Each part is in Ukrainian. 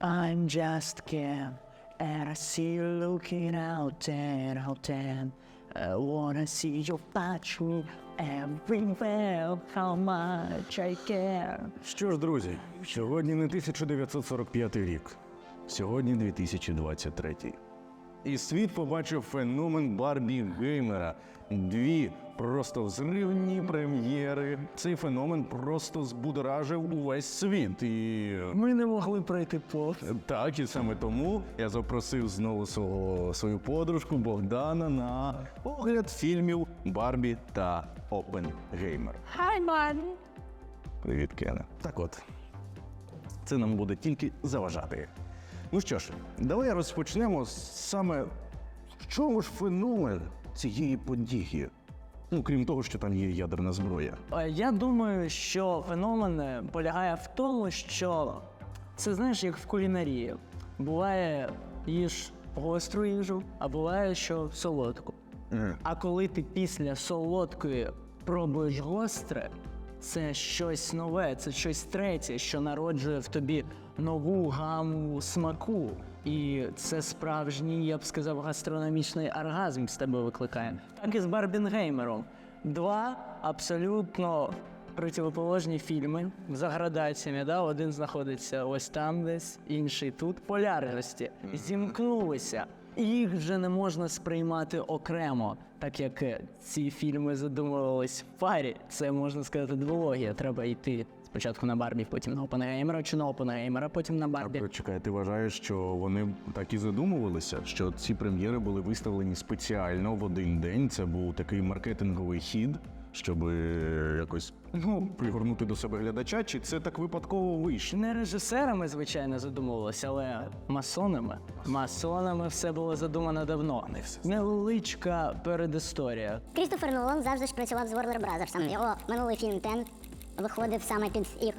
I'm just Kim, and I see you looking out ten out ten. I wanna see you touch everywhere, how much I care. Що ж, друзі, сьогодні не 1945 рік, сьогодні 2023. І світ побачив феномен Барбі Геймера. Дві просто взривні прем'єри. Цей феномен просто збудоражив увесь світ. І Ми не могли пройти повз. так, і саме тому я запросив знову свого свою подружку Богдана на огляд фільмів Барбі та Опенгеймер. Hi, man! Привіт, Кене. Так от, це нам буде тільки заважати. Ну що ж, давай розпочнемо з саме в чому ж феномен цієї події. Ну, крім того, що там є ядерна зброя. Е, Я думаю, що феномен е, полягає в тому, що це знаєш, як в кулінарії. Буває їж гостру їжу, а буває, що солодку. А коли ти після солодкої пробуєш гостре, це щось нове, це щось третє, що народжує в тобі нову гаму смаку. І це справжній, я б сказав, гастрономічний оргазм з тебе викликає. Так і з Барбінгеймером. Два абсолютно противоположні фільми за градаціями. Да? Один знаходиться ось там десь, інший тут. Полярності зімкнулися. Їх вже не можна сприймати окремо, так як е, ці фільми задумувались в парі. Це можна сказати двологія. Треба йти спочатку на Барбі, потім на Опенгеймера, чи на Опенгеймера, потім на Барбі. Чекай, ти вважаєш, що вони так і задумувалися, що ці прем'єри були виставлені спеціально в один день. Це був такий маркетинговий хід, щоб е, якось ну, пригорнути до себе глядача, чи це так випадково вийшло? Не режисерами, звичайно, задумувалися, але масонами. Масонами все було задумано давно. Невеличка передісторія. Крістофер Нолан завжди ж працював з Warner Brothers. Його минулий фільм Тен виходив саме під їх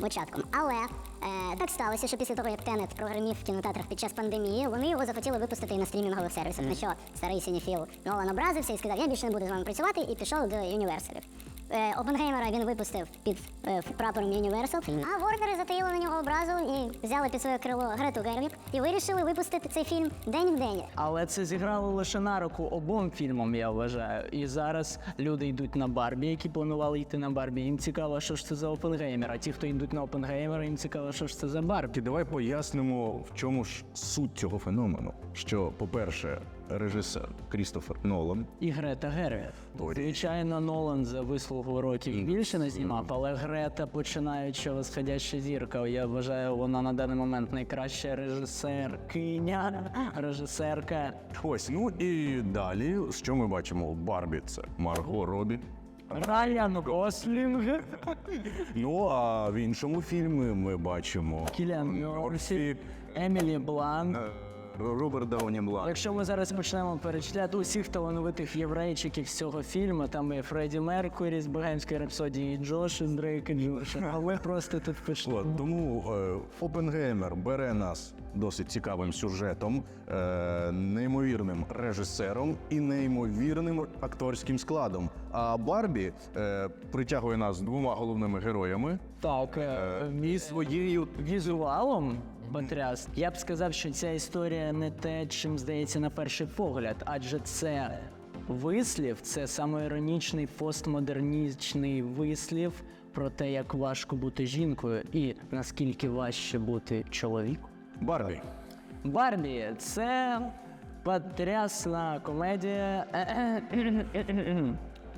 початком. Але е, так сталося, що після того, як Тенет прогримів в кінотеатрах під час пандемії, вони його захотіли випустити і на стрімінгових сервісах. На що старий синіфіл Нолан образився і сказав, я більше не буду з вами працювати, і пішов до Юніверсалів. Е, Опенгеймера він випустив під е, прапором Universal, а Ворнери затаїли на нього образу і взяли під своє крило Грету Гервік і вирішили випустити цей фільм день в день. Але це зіграло лише на руку обом фільмам, я вважаю. І зараз люди йдуть на Барбі, які планували йти на Барбі. Їм цікаво, що ж це за Опенгеймер. А ті, хто йдуть на Опенгеймера, їм цікаво, що ж це за Барбі. Давай пояснимо, в чому ж суть цього феномену. Що, по-перше, режисер Крістофер Нолан І Грета Гервіг. Звичайно, Нолан за вислугу років більше не знімав, але Грета, починаючи восходяща зірка, я вважаю, вона на даний момент найкраща режисеркиня, режисерка. Ось, ну і далі, що ми бачимо? Барбі це Марго Робі. Райан Гослінг, Ну а в іншому фільмі ми бачимо Кіліан Мерфі, Емілі Блант. Роберт Дауні Млад. Якщо ми зараз почнемо перечисляти усіх талановитих єврейчиків з цього фільму, там і Фредді Меркурі з Богемської рапсодії, і Джош із Дрейк і Джоша. А ми просто тут. От, тому е, Опенгеймер бере нас досить цікавим сюжетом, е, неймовірним режисером і неймовірним акторським складом. А Барбі е, притягує нас двома головними героями Так, е, і своєю візуалом потряс. Я б сказав, що ця історія не те, чим здається на перший погляд, адже це вислів, це самоіронічний постмодернічний вислів про те, як важко бути жінкою і наскільки важче бути чоловіком. Барбі. Барбі це потрясна комедія.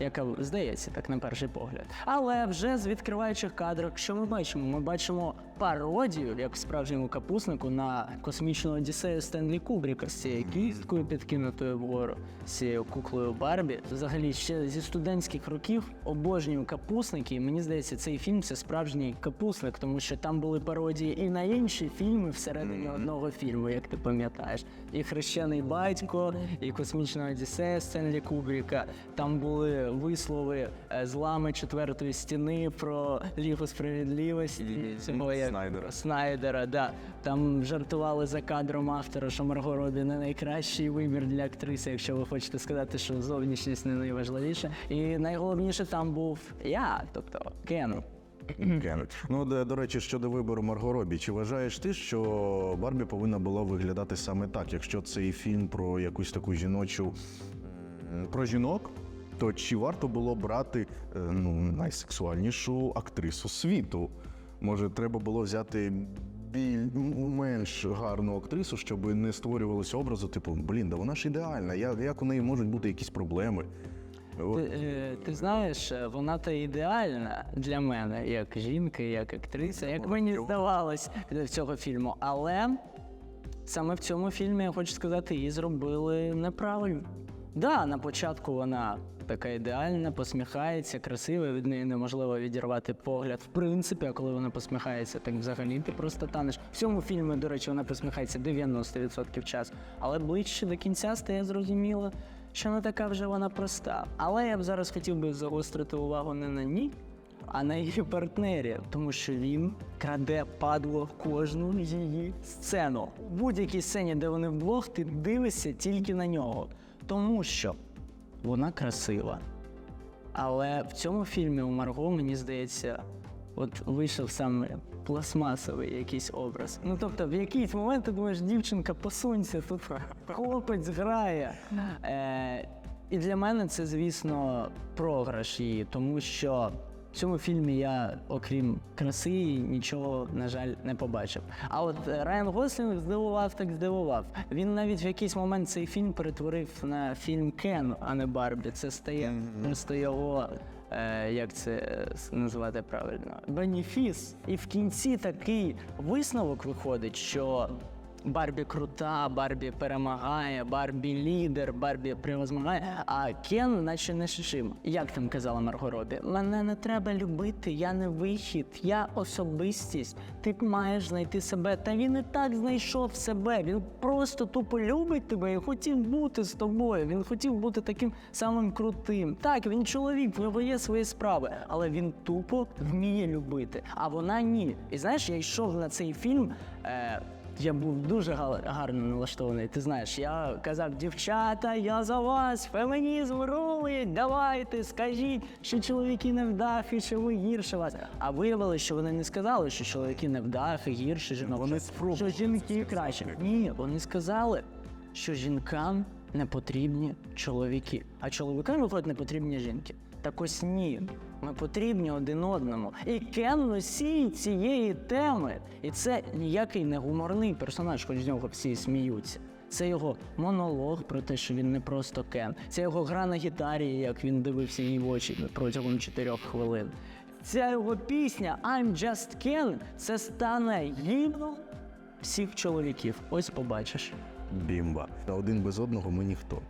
Яка здається так на перший погляд. Але вже з відкриваючих кадрів, що ми бачимо? Ми бачимо пародію, як в справжньому капуснику, на космічну одіссею Стенлі Кубріка з цією кісткою підкинутою вгору, з цією куклою Барбі. Взагалі, ще зі студентських років обожнюю капусники. І мені здається, цей фільм це справжній капусник, тому що там були пародії і на інші фільми всередині одного фільму, як ти пам'ятаєш. І хрещений батько, і космічна одіссея Стенлі Кубріка. Там були вислови е, злами четвертої стіни про Лігу справедливості. Цього як Снайдера. Снайдера, да. Там жартували за кадром автора, що Марго Робі не найкращий вибір для актриси, якщо ви хочете сказати, що зовнішність не найважливіше. І найголовніше там був я, тобто Кен. Кен. Ну, до, до речі, щодо вибору Марго Робі, чи вважаєш ти, що Барбі повинна була виглядати саме так, якщо цей фільм про якусь таку жіночу про жінок? То чи варто було брати е, ну, найсексуальнішу актрису світу? Може, треба було взяти біль менш гарну актрису, щоб не створювалося образу, типу, блін, да вона ж ідеальна. Як, як у неї можуть бути якісь проблеми? От. Ти, е, ти знаєш, е, вона то ідеальна для мене, як жінки, як актриса, як мені здавалось в цього фільму. Але саме в цьому фільмі, я хочу сказати, її зробили неправильно. Да, на початку вона така ідеальна, посміхається, красива, від неї неможливо відірвати погляд. В принципі, а коли вона посміхається, так взагалі ти просто танеш. В цьому фільмі, до речі, вона посміхається 90% часу. Але ближче до кінця стає зрозуміло, що не така вже вона проста. Але я б зараз хотів би загострити увагу не на ній, а на її партнері, тому що він краде падло кожну її сцену. У будь-якій сцені, де вони вдвох, ти дивишся тільки на нього. Тому що вона красива. Але в цьому фільмі у Марго, мені здається, от вийшов саме пластмасовий якийсь образ. Ну тобто, в якийсь момент ти думаєш, дівчинка, посунься, тут хлопець грає. Е, і для мене це, звісно, програш її, тому що в цьому фільмі я, окрім краси, нічого, на жаль, не побачив. А от е, Райан Гослінг здивував, так здивував. Він навіть в якийсь момент цей фільм перетворив на фільм Кен, а не Барбі. Це стає просто його. Е, як це е, назвати правильно? Бенефіс. І в кінці такий висновок виходить, що Барбі крута, Барбі перемагає, Барбі лідер, Барбі превозмагає, а Кен наче не шишим. Як там казала Марго Робі? Мене не треба любити, я не вихід, я особистість. Ти маєш знайти себе. Та він і так знайшов себе. Він просто тупо любить тебе і хотів бути з тобою. Він хотів бути таким самим крутим. Так, він чоловік, в нього є свої справи, але він тупо вміє любити. А вона ні. І знаєш, я йшов на цей фільм. Е, я був дуже гарно налаштований. Ти знаєш, я казав, дівчата, я за вас, фемінізм рулить, давайте, скажіть, що чоловіки не вдахи, що ви гірше вас. А виявилося, що вони не сказали, що чоловіки не вдахи, гірше жінок. Вони що- спробували що жінки краще. Ні, вони сказали, що жінкам не потрібні чоловіки, а чоловікам виходить не потрібні жінки. Так ось ні. Ми потрібні один одному. І Кен носій цієї теми. І це ніякий не гуморний персонаж, хоч з нього всі сміються. Це його монолог про те, що він не просто Кен. Це його гра на гітарі, як він дивився їй в очі протягом чотирьох хвилин. Ця його пісня I'm Just Ken це стане гімном всіх чоловіків. Ось побачиш. Бімба. Та один без одного ми ніхто.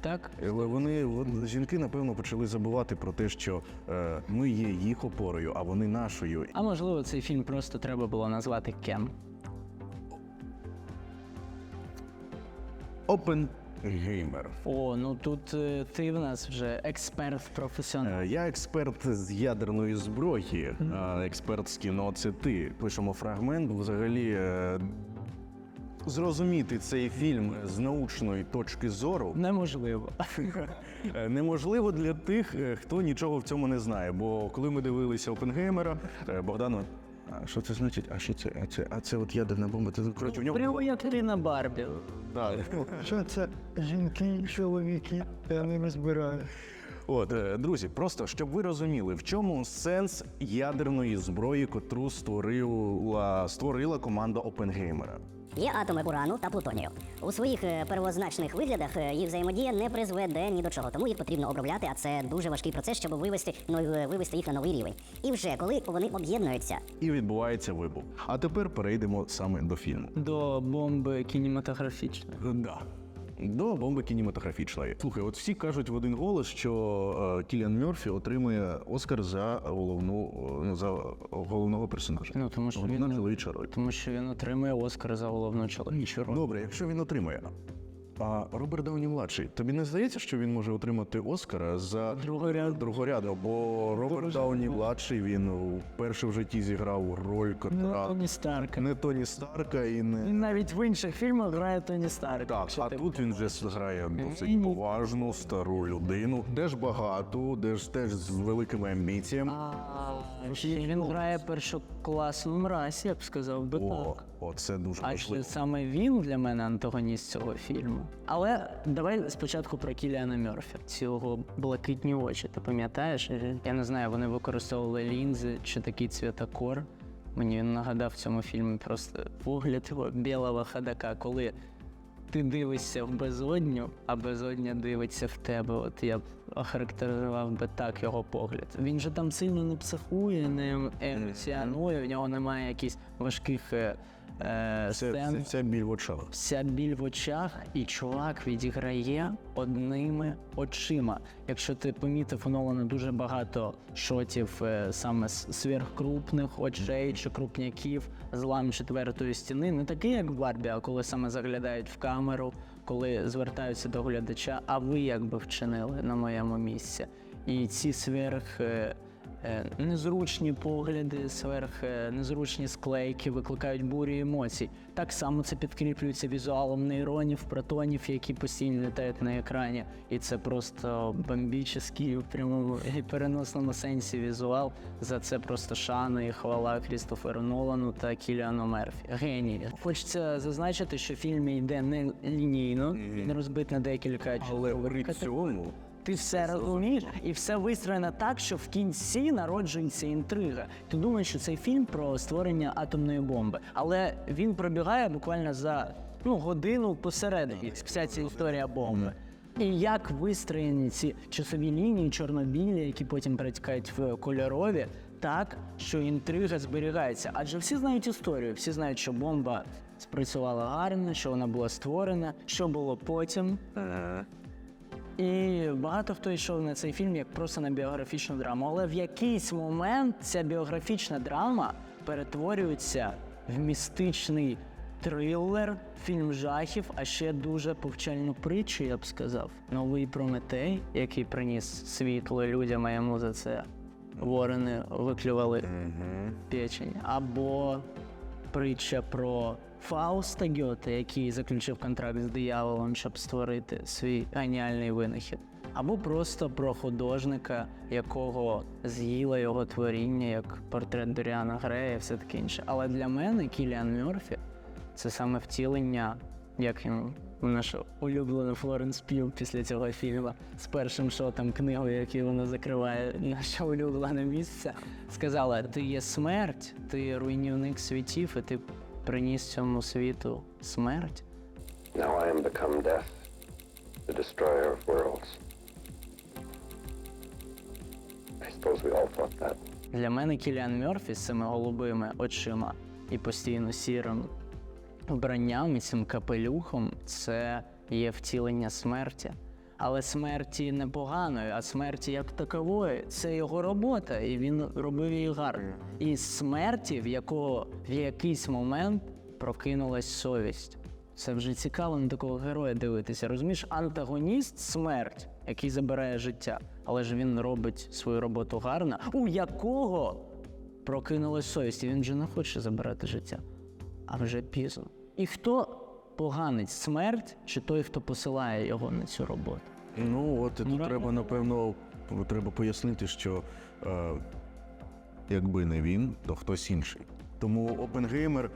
Так? Але вони, жінки, напевно, почали забувати про те, що е, ми є їх опорою, а вони нашою. А можливо, цей фільм просто треба було назвати Кен. Опенгеймер. О, ну тут е, ти в нас вже експерт професіонал. Е, Я експерт з ядерної зброї, а експерт з кіно це ти. Пишемо фрагмент. Взагалі е, зрозуміти цей фільм з научної точки зору Неможливо. е, неможливо для тих, е, хто нічого в цьому не знає. Бо коли ми дивилися Опенгеймера, е, Богдану. А що це значить? А що це? А це, а це от ядерна бомба. Це коротше, у нього Прямо як Ріна Барбі. да. Що це жінки, чоловіки? Я не розбираю. От, друзі, просто щоб ви розуміли, в чому сенс ядерної зброї, котру створила, створила команда Опенгеймера. Є атоми урану та плутонію. У своїх е, первозначних виглядах е, їх взаємодія не призведе ні до чого, тому їх потрібно обробляти, а це дуже важкий процес, щоб вивести, ну, вивести їх на новий рівень. І вже коли вони об'єднуються, І відбувається вибух. А тепер перейдемо саме до фільму. До бомби кінематографічної. Да. До бомби кінематографічної. Слухай, от всі кажуть в один голос, що е, Кіліан Мерфі отримує Оскар за головну ну, за головного персонажа. Ну, тому що Головна він- чоловіча роль. Тому що він отримує Оскар за головну чоловічу роль. Добре, якщо він отримує. А Роберт Дауні младший, тобі не здається, що він може отримати Оскара за Другоряд. другорядно? Бо Роберт Дауні младший він вперше в житті зіграв роль Ну, котра Тоні Старка. не Тоні Старка і не Він навіть в інших фільмах грає Тоні Старка. так. А ти- тут він вже грає досить поважну стару людину, теж багату, теж теж з великими амбіціями. А, він грає першокласну мразь, я б сказав би О, так. О, це дуже А чи важливо. саме він для мене антагоніст цього фільму? Але давай спочатку про Кіліана Мерфі. Ці його блакитні очі. Ти пам'ятаєш? Я не знаю, вони використовували лінзи чи такий цвітокор. Мені він нагадав в цьому фільмі просто погляд його білого ходака, коли ти дивишся в безодню, а безодня дивиться в тебе. От я охарактеризував би так його погляд. Він же там сильно не психує, не емоціонує, в нього немає якихось важких е, е, Це, сцен. це, це біль в очах. Вся біль в очах, і чувак відіграє одними очима. Якщо ти помітив, у Нолана дуже багато шотів е, саме з сверхкрупних очей чи крупняків, злам четвертої стіни, не такий, як в Барбі, а коли саме заглядають в камеру, коли звертаються до глядача, а ви як би вчинили на моєму місці. І ці сверх. Е, Незручні погляди, сверх е, незручні склейки викликають бурю емоцій. Так само це підкріплюється візуалом нейронів, протонів, які постійно літають на екрані. І це просто бомбічний в прямому і переносному сенсі візуал. За це просто шана і хвала Крістоферу Нолану та Кіліану Мерфі. Генії. Хочеться зазначити, що фільм йде не лінійно, не розбит на декілька Але при цьому Ти все розумієш, і все вистроєно так, що в кінці народжується інтрига. Ти думаєш, що цей фільм про створення атомної бомби, але він пробігає буквально за ну, годину посередині. Вся ця історія бомби. І як вистроєні ці часові лінії, чорнобілі, які потім перетікають в кольорові, так що інтрига зберігається. Адже всі знають історію, всі знають, що бомба спрацювала гарно, що вона була створена, що було потім. І багато хто йшов на цей фільм як просто на біографічну драму. Але в якийсь момент ця біографічна драма перетворюється в містичний трилер, фільм жахів, а ще дуже повчальну притчу, я б сказав. Новий Прометей, який приніс світло людям, а йому за це ворони виклювали печень. Або притча про Фауста Гьоте, який заключив контракт з дияволом, щоб створити свій геніальний винахід. Або просто про художника, якого з'їла його творіння, як портрет Доріана Грея і все таке інше. Але для мене Кіліан Мерфі це саме втілення, як він наша улюблена Флоренс Піл після цього фільму з першим шотом книгою, який вона закриває наше улюблене місце, сказала: ти є смерть, ти руйнівник світів, і ти приніс цьому світу смерть. Now I am become death, the destroyer of worlds. I suppose we all thought that. Для мене Кіліан Мерфі з цими голубими очима і постійно сірим вбранням і цим капелюхом це є втілення смерті. Але смерті не поганої, а смерті як такової. Це його робота, і він робив її гарно. І смерті, в якого в якийсь момент прокинулась совість. Це вже цікаво на такого героя дивитися. Розумієш, антагоніст смерть, який забирає життя, але ж він робить свою роботу гарно, у якого прокинулась совість, і він вже не хоче забирати життя, а вже пізно. І хто поганить смерть, чи той, хто посилає його на цю роботу? Ну, от і тут Ну, треба, напевно, треба пояснити, що е, якби не він, то хтось інший. Тому Опенгеймер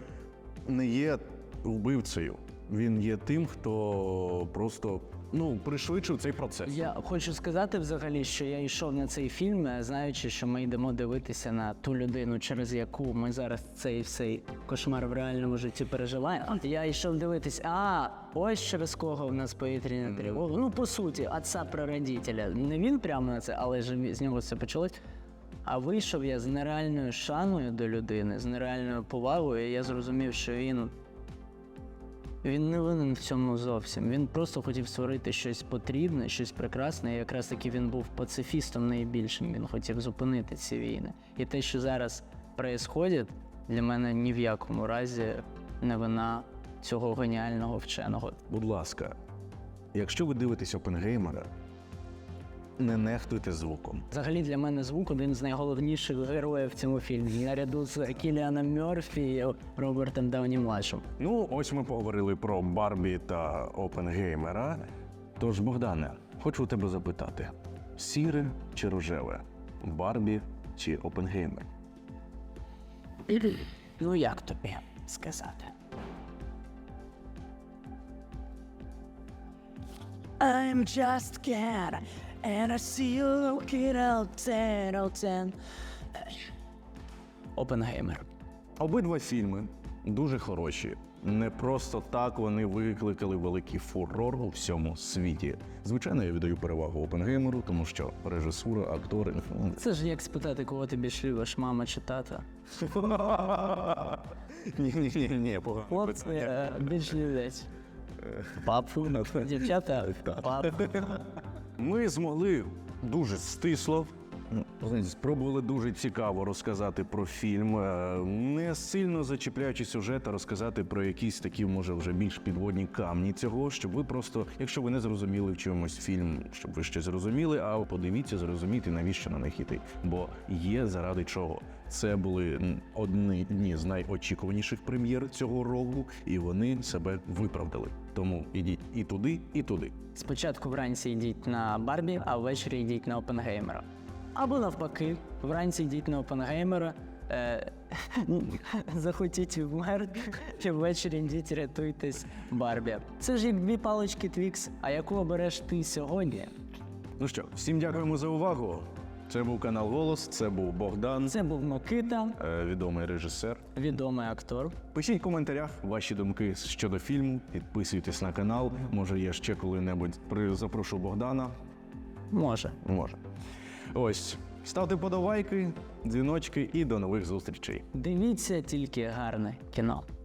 не є вбивцею. Він є тим, хто просто ну, пришвидшив цей процес. Я хочу сказати взагалі, що я йшов на цей фільм, е, знаючи, що ми йдемо дивитися на ту людину, через яку ми зараз цей всей кошмар в реальному житті переживаємо. Я йшов дивитись, а ось через кого в нас повітряна тривога. Ну, по суті, отца прародителя. Не він прямо на це, але ж з нього це почалось. А вийшов я з нереальною шаною до людини, з нереальною повагою, і я зрозумів, що він він не винен в цьому зовсім. Він просто хотів створити щось потрібне, щось прекрасне. І якраз таки він був пацифістом найбільшим. Він хотів зупинити ці війни. І те, що зараз відбувається, для мене ні в якому разі не вина цього геніального вченого. Будь ласка, Якщо ви дивитесь Опенгеймера, не нехтуйте звуком. Взагалі для мене звук один з найголовніших героїв в цьому фільмі, наряду з Кіліаном Мерфі і Робертом Дауні младшим. Ну, ось ми поговорили про Барбі та Опенгеймера. Тож, Богдане, хочу у тебе запитати: сіре чи рожеве? Барбі чи Опенгеймер? Ну як тобі сказати? I'm just cat, and I see you looking out ten, out ten. Опенгеймер. Обидва фільми дуже хороші. Не просто так вони викликали великий фурор у всьому світі. Звичайно, я віддаю перевагу Опенгеймеру, тому що режисура, актори. Це ж як спитати, кого ти більше любиш, мама чи тата. Ні, ні, ні, ні, погано. Хлопці е, більш люблять. Папу, дівчата, папу. Ми змогли дуже стисло. Ну, Спробували дуже цікаво розказати про фільм, е, не сильно зачіпляючи сюжет, а розказати про якісь такі, може, вже більш підводні камні цього, щоб ви просто, якщо ви не зрозуміли в чомусь фільм, щоб ви ще зрозуміли, а подивіться, зрозуміти, навіщо на них іти. Бо є заради чого. Це були одні дні з найочікуваніших прем'єр цього року, і вони себе виправдали. Тому ідіть і туди, і туди. Спочатку вранці йдіть на Барбі, а ввечері йдіть на Опенгеймера. Або навпаки, вранці йдіть на Опенгеймера, е, захотіть вмерти, і ввечері йдіть рятуйтесь Барбі. Це ж як дві палички Твікс, а яку обереш ти сьогодні? Ну що, всім дякуємо за увагу. Це був канал Голос, це був Богдан, Це був Микита, е, відомий режисер. відомий актор. Пишіть в коментарях ваші думки щодо фільму, підписуйтесь на канал. Може, я ще коли-небудь при- запрошу Богдана. Може. Може. Ось, ставте подобайки, дзвіночки і до нових зустрічей. Дивіться тільки гарне кіно.